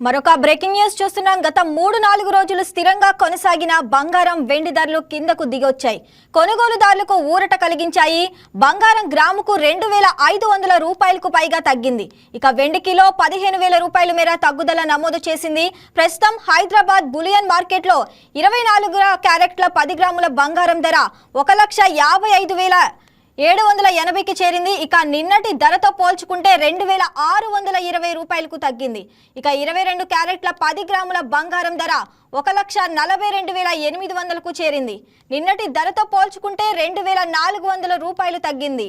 మరొక breaking news చూస్తున్నాం. గత మూడు నాలుగు రోజులు స్థిరంగా కొనసాగిన బంగారం వెండి ధరలు కిందకు దిగొచ్చాయి. కొనుగోలుదారులకు ఊరట కలిగించాయి. బంగారం గ్రాముకు రెండు వేల ఐదు వందల రూపాయలకు పైగా తగ్గింది. ఇక వెండి కిలో పదిహేను వేల రూపాయల మేర తగ్గుదల నమోదు చేసింది. ప్రస్తుతం హైదరాబాద్ బులియన్ మార్కెట్లో ఇరవై నాలుగు క్యారెట్ల పది గ్రాముల బంగారం ధర ఒక లక్ష యాభై ఐదు వేల ఏడు వందల ఎనభైకి చేరింది. ఇక నిన్నటి ధరతో పోల్చుకుంటే రెండు వేల ఆరు వందల ఇరవై రూపాయలకు తగ్గింది. ఇక ఇరవై రెండు క్యారెట్ల పది గ్రాముల బంగారం ధర ఒక లక్ష నలభై రెండు వేల ఎనిమిది వందలకు చేరింది. నిన్నటి ధరతో పోల్చుకుంటే రెండు వేల నాలుగు వందల రూపాయలు తగ్గింది.